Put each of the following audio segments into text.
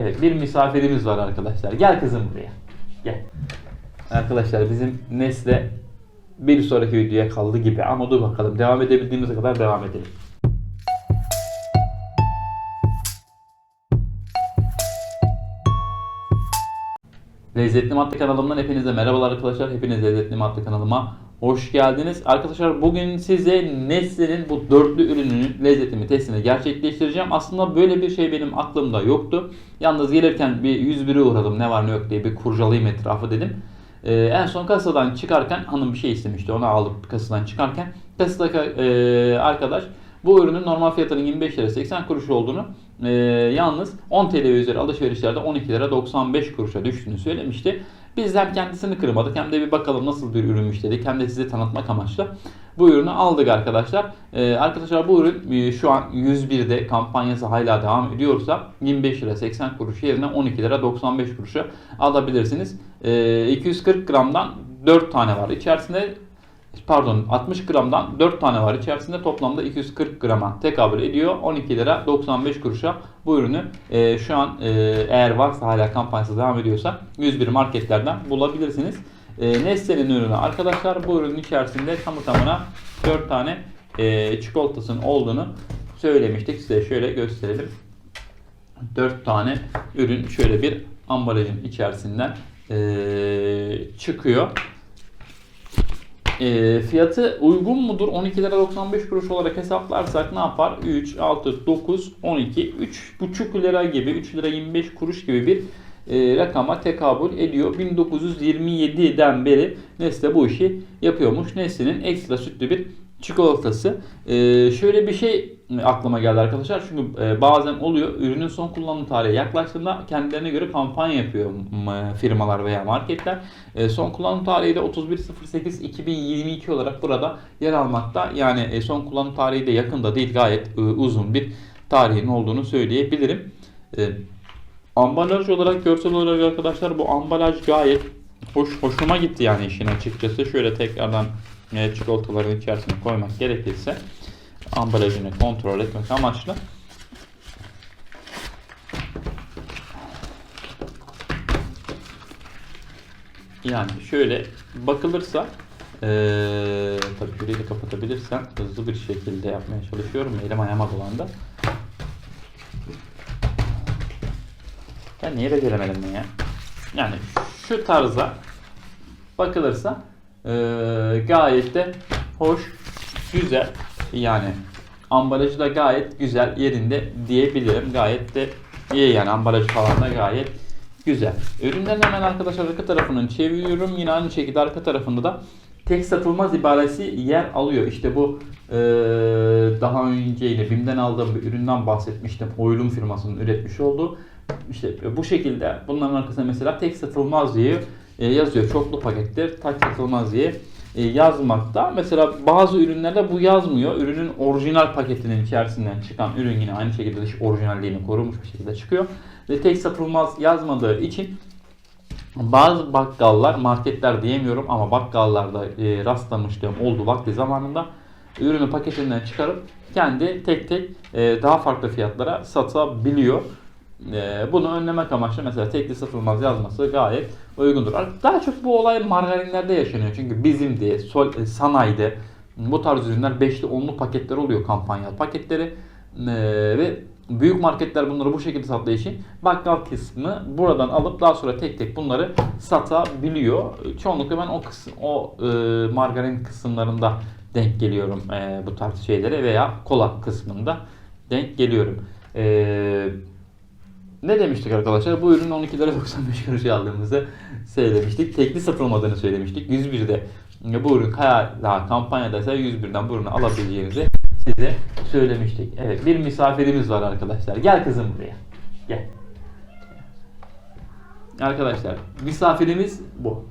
Evet bir misafirimiz var arkadaşlar. Gel kızım buraya. Gel. Arkadaşlar bizim Nesle bir sonraki videoya kaldı gibi ama dur bakalım devam edebildiğimiz kadar devam edelim. Lezzetli Madde kanalımdan hepinize merhabalar arkadaşlar. Hepiniz Lezzetli Madde kanalıma hoş geldiniz. Arkadaşlar bugün size Nestle'nin bu dörtlü ürününün lezzetimi testini gerçekleştireceğim. Aslında böyle bir şey benim aklımda yoktu. Yalnız gelirken bir 101'e uğradım ne var ne yok diye bir kurcalayayım etrafı dedim. Ee, en son kasadan çıkarken hanım bir şey istemişti. Onu alıp kasadan çıkarken kasadaki e, arkadaş bu ürünün normal fiyatının 25 lira 80 kuruş olduğunu e, yalnız 10 TL üzeri alışverişlerde 12 lira 95 kuruşa düştüğünü söylemişti. Biz hem kendisini kırmadık hem de bir bakalım nasıl bir ürünmüş dedik. Hem de size tanıtmak amaçlı bu ürünü aldık arkadaşlar. E, arkadaşlar bu ürün e, şu an 101'de kampanyası hala devam ediyorsa 25 lira 80 kuruş yerine 12 lira 95 kuruşa alabilirsiniz. E, 240 gramdan 4 tane var. İçerisinde pardon 60 gramdan 4 tane var. İçerisinde toplamda 240 grama tekabül ediyor. 12 lira 95 kuruşa bu ürünü e, şu an e, eğer varsa hala kampanyası devam ediyorsa 101 marketlerden bulabilirsiniz. E, Nestle'nin ürünü arkadaşlar bu ürünün içerisinde tamı tamına 4 tane e, çikolatasının olduğunu söylemiştik. Size şöyle gösterelim. 4 tane ürün şöyle bir ambalajın içerisinden e, çıkıyor. E, fiyatı uygun mudur? 12 lira 95 kuruş olarak hesaplarsak ne yapar? 3, 6, 9, 12, 3,5 lira gibi 3 lira 25 kuruş gibi bir e, rakama tekabül ediyor. 1927'den beri Nestle bu işi yapıyormuş. Nestle'nin ekstra sütlü bir çikolatası. E, şöyle bir şey aklıma geldi arkadaşlar. Çünkü e, bazen oluyor ürünün son kullanım tarihi yaklaştığında kendilerine göre kampanya yapıyor firmalar veya marketler. E, son kullanım tarihi de 31.08.2022 olarak burada yer almakta. Yani e, son kullanım tarihi de yakında değil gayet e, uzun bir tarihin olduğunu söyleyebilirim. E, ambalaj olarak görsel olarak arkadaşlar bu ambalaj gayet hoş hoşuma gitti yani işin açıkçası. Şöyle tekrardan e, çikolataların içerisine koymak gerekirse ambalajını kontrol etmek amaçlı. Yani şöyle bakılırsa eee tabii şurayı da kapatabilirsem hızlı bir şekilde yapmaya çalışıyorum. Elim ayağıma dolandı. Ben niye beceremedim ya? Yani şu tarza bakılırsa eee, gayet de hoş, güzel. Yani ambalajı da gayet güzel yerinde diyebilirim. Gayet de iyi yani ambalajı falan da gayet güzel. Ürünlerin hemen arkadaşlar arka tarafını çeviriyorum. Yine aynı şekilde arka tarafında da tek satılmaz ibaresi yer alıyor. İşte bu eee, daha önce yine BİM'den aldığım bir üründen bahsetmiştim. Oylum firmasının üretmiş olduğu. İşte bu şekilde bunların arkasında mesela tek satılmaz diye e, yazıyor. Çoklu paketler tek satılmaz diye e, yazmakta. Mesela bazı ürünlerde bu yazmıyor. Ürünün orijinal paketinin içerisinden çıkan ürün yine aynı şekilde dış orijinalliğini korumuş bir şekilde çıkıyor. Ve tek satılmaz yazmadığı için bazı bakkallar, marketler diyemiyorum ama bakkallarda e, rastlamışlığım oldu vakti zamanında ürünü paketinden çıkarıp kendi tek tek e, daha farklı fiyatlara satabiliyor. E, bunu önlemek amaçlı mesela tekli satılmaz yazması gayet uygundur. Daha çok bu olay margarinlerde yaşanıyor. Çünkü bizim diye sol, e, sanayide bu tarz ürünler 5'li 10'lu paketler oluyor kampanyalı paketleri E, ve büyük marketler bunları bu şekilde sattığı için bakkal kısmı buradan alıp daha sonra tek tek bunları satabiliyor. Çoğunlukla ben o kısım o e, margarin kısımlarında denk geliyorum e, bu tarz şeylere veya kola kısmında denk geliyorum. E, ne demiştik arkadaşlar? Bu ürün 12 lira 95 kuruş aldığımızı söylemiştik. Tekli satılmadığını söylemiştik. 101'de bu ürün hala kampanyadaysa 101'den bu ürünü alabileceğinizi size söylemiştik. Evet bir misafirimiz var arkadaşlar. Gel kızım buraya. Gel. Arkadaşlar misafirimiz bu.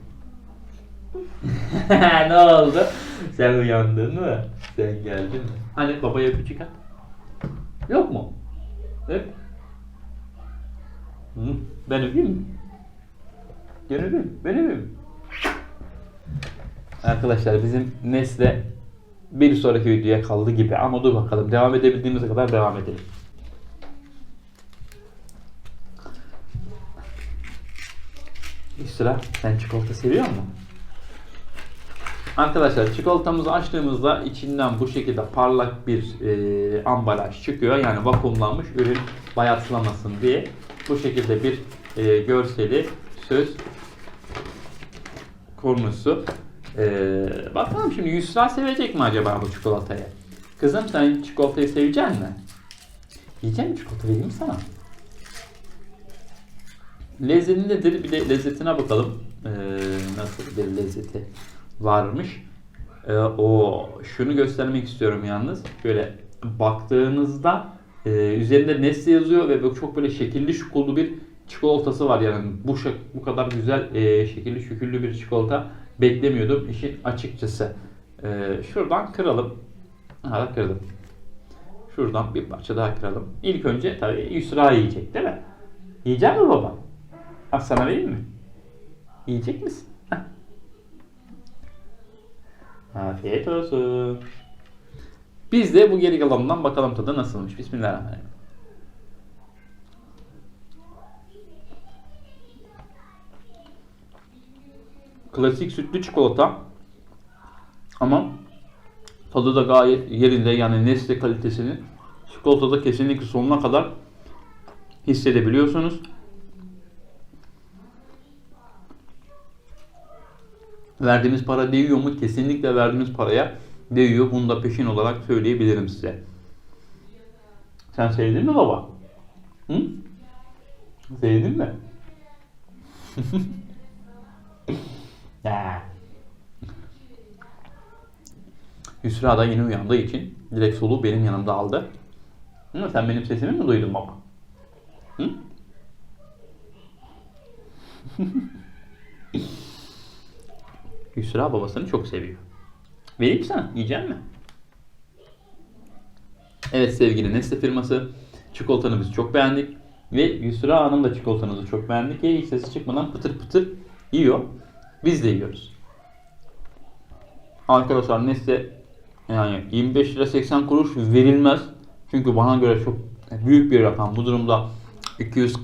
ne oldu? Sen uyandın mı? Sen geldin mi? Hani babaya öpücük at. Yok mu? Öp. Hı, Ben öpeyim mi? Gel öpeyim. Ben öpeyim. Arkadaşlar bizim Nesle bir sonraki videoya kaldı gibi ama dur bakalım devam edebildiğimiz kadar devam edelim. Yusra sen çikolata seviyor musun? Arkadaşlar çikolatamızı açtığımızda içinden bu şekilde parlak bir e, ambalaj çıkıyor. Yani vakumlanmış ürün bayatlamasın diye bu şekilde bir e, görseli söz konusu. E, bakalım şimdi Yusra sevecek mi acaba bu çikolatayı? Kızım sen çikolatayı sevecek misin? Yiyecek misin çikolata vereyim mi sana? Lezzeti nedir? Bir de lezzetine bakalım. Ee, nasıl bir lezzeti varmış. Ee, o şunu göstermek istiyorum yalnız. Böyle baktığınızda e, üzerinde Nestle yazıyor ve böyle çok böyle şekilli şukullu bir çikolatası var yani bu şak- bu kadar güzel e, şekilli şüküllü bir çikolata beklemiyordum işin açıkçası. Ee, şuradan kıralım. Ha kırdım. Şuradan bir parça daha kıralım. İlk önce tabii Yusra yiyecek değil mi? Yiyecek mi baba? Ha sana vereyim mi? Yiyecek misin? Afiyet olsun. Biz de bu geri kalanından bakalım tadı nasılmış. Bismillahirrahmanirrahim. Klasik sütlü çikolata. Ama tadı da gayet yerinde yani Nestle kalitesini çikolatada kesinlikle sonuna kadar hissedebiliyorsunuz. Verdiğimiz para değiyor mu? Kesinlikle verdiğimiz paraya değiyor. Bunu da peşin olarak söyleyebilirim size. Sen sevdin mi baba? Hı? Sevdin mi? Yusra da yeni uyandığı için direkt soluğu benim yanımda aldı. Hı, sen benim sesimi mi duydun baba? Hı? Yusra babasını çok seviyor. Vereyim sana. Yiyecek mi? Evet sevgili Nestle firması çikolatanı biz çok beğendik. Ve Yusra Hanım da çikolatanızı çok beğendik. Hiç sesi çıkmadan pıtır pıtır yiyor. Biz de yiyoruz. Arkadaşlar Nestle yani 25 lira 80 kuruş verilmez. Çünkü bana göre çok büyük bir rakam. Bu durumda 200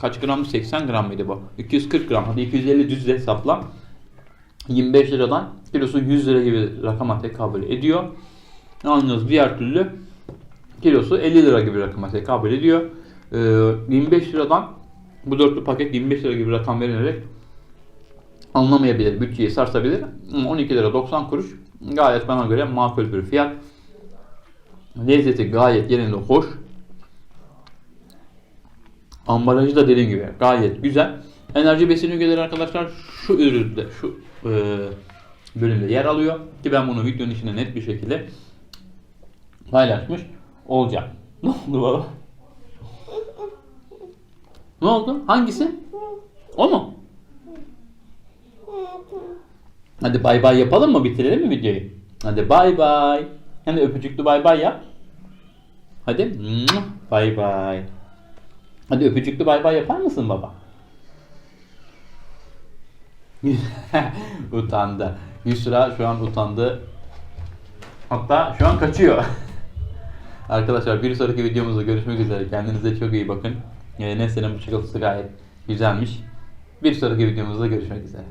kaç gram 80 gram mıydı bu? 240 gram hadi 250 düz hesapla. 25 liradan kilosu 100 lira gibi rakama tekabül ediyor. Yalnız diğer türlü kilosu 50 lira gibi rakama tekabül ediyor. Ee, 25 liradan bu dörtlü paket 25 lira gibi rakam verilerek anlamayabilir, bütçeyi sarsabilir. Ama 12 lira 90 kuruş gayet bana göre makul bir fiyat. Lezzeti gayet yerinde hoş. Ambalajı da dediğim gibi gayet güzel. Enerji besin ögeleri arkadaşlar şu üründe, şu e, bölümde yer alıyor. Ki ben bunu videonun içinde net bir şekilde paylaşmış olacağım. Ne oldu baba? Ne oldu? Hangisi? O mu? Hadi bay bay yapalım mı? Bitirelim mi videoyu? Hadi bay bay. Hani öpücüklü bay bay yap. Hadi bay bay. Hadi öpücüklü bay bay yapar mısın baba? utandı. Yusra şu an utandı. Hatta şu an kaçıyor. Arkadaşlar bir sonraki videomuzda görüşmek üzere. Kendinize çok iyi bakın. Ee, Nestle'nin bu çikolatası gayet güzelmiş. Bir sonraki videomuzda görüşmek üzere.